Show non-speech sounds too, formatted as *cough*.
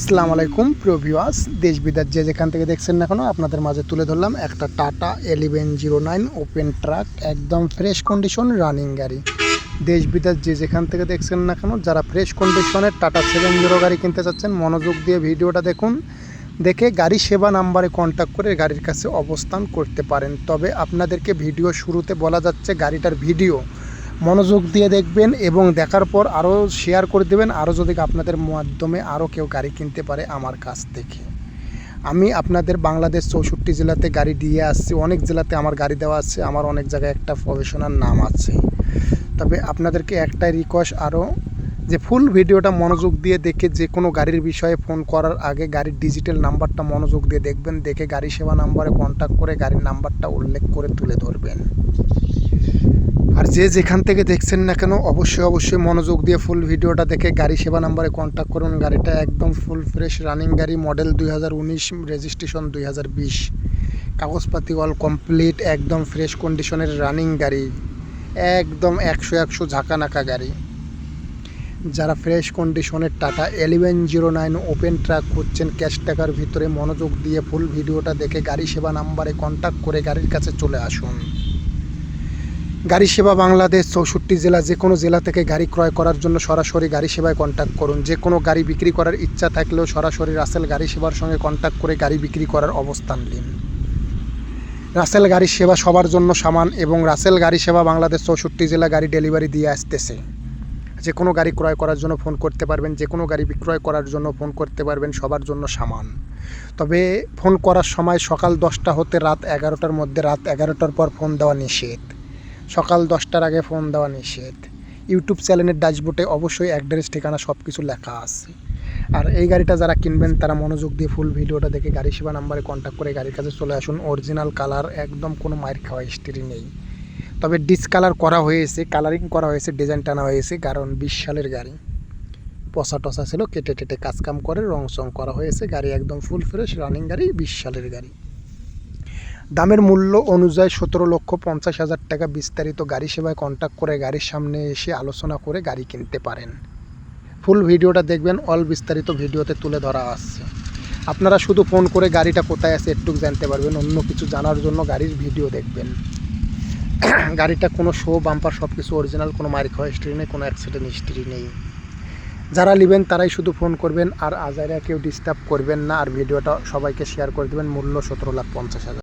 আসসালামু আলাইকুম প্রভিওয়াস দেশ বিদেশ যে যেখান থেকে দেখছেন না কেন, আপনাদের মাঝে তুলে ধরলাম একটা Tata eleven zero nine open truck একদম ফ্রেশ কন্ডিশন রানিং গাড়ি। দেশ বিদেশ যে যেখান থেকে দেখছেন না কেন, যারা ফ্রেশ কন্ডিশনের টাটা সেভেন জিরো গাড়ি কিনতে চাচ্ছেন, মনোযোগ দিয়ে ভিডিওটা দেখুন। দেখে গাড়ি সেবা নাম্বারে কন্ট্যাক্ট করে গাড়ির কাছে অবস্থান করতে পারেন। তবে আপনাদেরকে ভিডিও শুরুতে বলা যাচ্ছে, গাড়িটার ভিডিও মনোযোগ দিয়ে দেখবেন এবং দেখার পর আরও শেয়ার করে দেবেন। আরও যদি আপনাদের মাধ্যমে আরও কেউ গাড়ি কিনতে পারে আমার কাছ থেকে। আমি আপনাদের বাংলাদেশ চৌষট্টি জেলাতে গাড়ি দিয়ে আসছি। অনেক জেলাতে আমার গাড়ি দেওয়া আছে। আমার অনেক জায়গায় একটা প্রফেশনাল নাম আছে। তবে আপনাদেরকে একটাই রিকোয়েস্ট আরও, যে ফুল ভিডিওটা মনোযোগ দিয়ে দেখে যে কোনো গাড়ির বিষয়ে ফোন করার আগে গাড়ির ডিজিটাল নাম্বারটা মনোযোগ দিয়ে দেখবেন। দেখে গাড়ি সেবা নাম্বারে কন্ট্যাক্ট করে গাড়ির নাম্বারটা উল্লেখ করে তুলে ধরবেন। আর যে যেখান থেকে দেখছেন না কেন, অবশ্যই অবশ্যই মনোযোগ দিয়ে ফুল ভিডিওটা দেখে গাড়ি সেবা নাম্বারে কন্ট্যাক্ট করুন। গাড়িটা একদম ফুল ফ্রেশ রানিং গাড়ি মডেল দুই হাজার উনিশ রেজিস্ট্রেশন দুই হাজার বিশ। কাগজপাতি অল কমপ্লিট একদম ফ্রেশ কন্ডিশনের রানিং গাড়ি। একদম একশো একশো ঝাঁকানাকা গাড়ি। যারা ফ্রেশ কন্ডিশনের Tata eleven zero nine open truck করছেন ক্যাশ টাকার ভিতরে মনোযোগ দিয়ে ফুল ভিডিওটা দেখে গাড়ি সেবা নাম্বারে কন্ট্যাক্ট করে গাড়ির কাছে চলে আসুন। গাড়ি সেবা বাংলাদেশ চৌষট্টি জেলা যে কোনো জেলা থেকে গাড়ি ক্রয় করার জন্য সরাসরি গাড়ি সেবায় কন্ট্যাক্ট করুন। যে কোনো গাড়ি বিক্রি করার ইচ্ছা থাকলেও সরাসরি রাসেল গাড়ি সেবার সঙ্গে কন্ট্যাক্ট করে গাড়ি বিক্রি করার অবস্থান নিন। রাসেল গাড়ি সেবা সবার জন্য সমান এবং রাসেল গাড়ি সেবা বাংলাদেশ চৌষট্টি জেলা গাড়ি ডেলিভারি দিয়ে আসতেছে। যে কোনো গাড়ি ক্রয় করার জন্য ফোন করতে পারবেন, যে কোনো গাড়ি বিক্রয় করার জন্য ফোন করতে পারবেন, সবার জন্য সমান। তবে ফোন করার সময় সকাল দশটা হতে রাত এগারোটার মধ্যে, রাত এগারোটার পর ফোন দেওয়া নিষেধ। সকাল দশটার আগে ফোন দেওয়া নিষেধ। ইউটিউব চ্যানেলের ড্যাশবোর্ডে অবশ্যই অ্যাড্রেস ঠিকানা সব কিছু লেখা আছে। আর এই গাড়িটা যারা কিনবেন, তারা মনোযোগ দিয়ে ফুল ভিডিওটা দেখে গাড়ি সেবা নাম্বারে কন্ট্যাক্ট করে গাড়ির কাছে চলে আসুন। অরিজিনাল কালার একদম কোনো মায়ের খাওয়া হিস্ট্রি নেই। তবে ডিসকালার করা হয়েছে কালারিং করা হয়েছে ডিজাইন টানা হয়েছে, কারণ বিশ সালের গাড়ি। পচা টসা ছিল, কেটে টেটে কাজকাম করে, রং চং করা হয়েছে, গাড়ি একদম ফুল ফ্রেশ রানিং গাড়ি, বিশ সালের গাড়ি। দামের মূল্য অনুযায়ী সতেরো লক্ষ পঞ্চাশ হাজার টাকা বিস্তারিত গাড়ি সেবায় কন্ট্যাক্ট করে গাড়ির সামনে এসে আলোচনা করে গাড়ি কিনতে পারেন। ফুল ভিডিওটা দেখবেন অল বিস্তারিত ভিডিওতে তুলে ধরা আসছে আপনারা শুধু ফোন করে গাড়িটা কোথায় আছে একটু জানতে পারবেন, অন্য কিছু জানার জন্য গাড়ির ভিডিও দেখবেন। *clears throat* গাড়িটা কোনো শো বাম্পার সব কিছু অরিজিনাল কোনো মারি খাওয়া হিস্ট্রি নেই, কোনো অ্যাক্সিডেন্ট হিস্ট্রি নেই। যারা নেবেন তারাই শুধু ফোন করবেন, আর আজারা কেউ ডিস্টার্ব করবেন না, আর ভিডিওটা সবাইকে শেয়ার করে দেবেন, মূল্য সতেরো লাখ পঞ্চাশ হাজার।